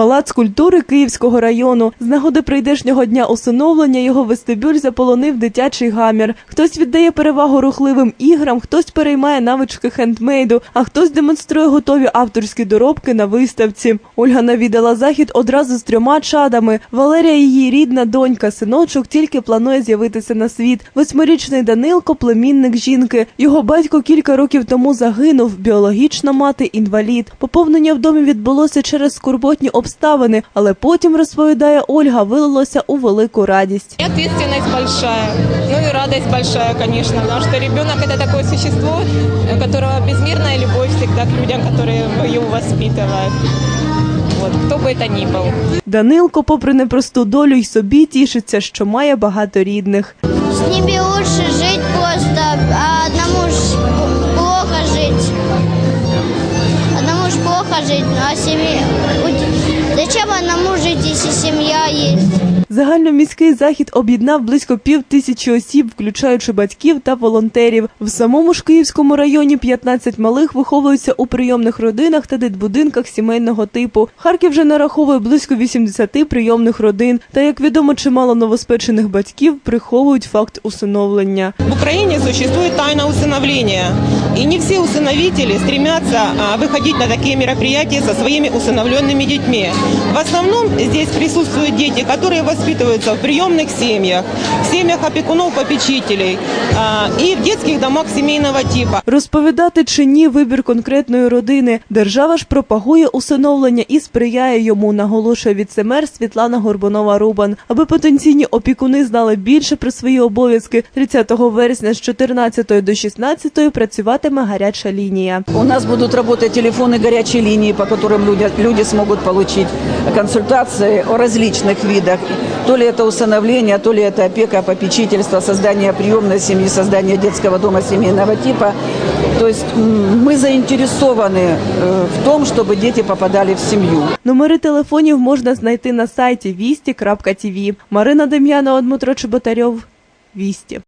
Палац культури Київського району. З нагоди прийдешнього дня усиновлення його вестибюль заполонив дитячий гамір. Хтось віддає перевагу рухливим іграм, хтось переймає навички хендмейду, а хтось демонструє готові авторські доробки на виставці. Ольга навідала захід одразу з трьома чадами. Валерія, її рідна донька, синочок тільки планує з'явитися на світ. Восьмирічний Данилко, племінник жінки. Його батько кілька років тому загинув. Біологічна мати інвалід. Поповнення в домі відбулося через скорботні обставини, але потім розповідає Ольга, вилилося у велику радість. И ответственность большая, ну и радость большая, конечно, потому что ребенок это такое существо, у которого безмерная любовь всегда к людям, которые его воспитывают. Вот, кто бы это ни был. Данилко, попри непросту долю, й собі тішиться, що має багато рідних. С ними лучше жить просто, а одному ж плохо жить. Одному ж плохо жить, ну а семье... Зачем она может, если семья есть? Загальноміський захід об'єднав близько пів тисячі осіб, включаючи батьків та волонтерів. В самому ж Київському районі 15 малих виховуються у прийомних родинах та дитбудинках сімейного типу. Харків вже нараховує близько 80 прийомних родин. Та як відомо, чимало новоспечених батьків приховують факт усиновлення. В Украине существует тайна усыновления, и не все усыновители стремятся а, выходить на такие мероприятия со своими усыновленными детьми. В основном здесь присутствуют дети, которые воспитываются в приемных семьях, в семьях опекунов-попечителей а, и в детских домах семейного типа. Розповідати чи ні вибір конкретної родини. Держава ж пропагує усиновлення і сприяє йому, наголошує віцемер Світлана Горбунова-Рубан. Аби потенційні опікуни знали більше про свої обов'язки, 30 вересня з 14 до 16 працюватиме гаряча лінія. У нас будут работать телефоны горячей линии, по которым люди, люди смогут получить консультации о различных видах. То ли это усыновление, то ли это опека, попечительство, создание приемной семьи, создание детского дома семейного типа. То есть м, мы заинтересованы э, в том, чтобы дети попадали в семью. Номери телефонів можна знайти на сайті вісті.тв. Марина Дем'янова, Дмитро Чеботарьов. Вісті.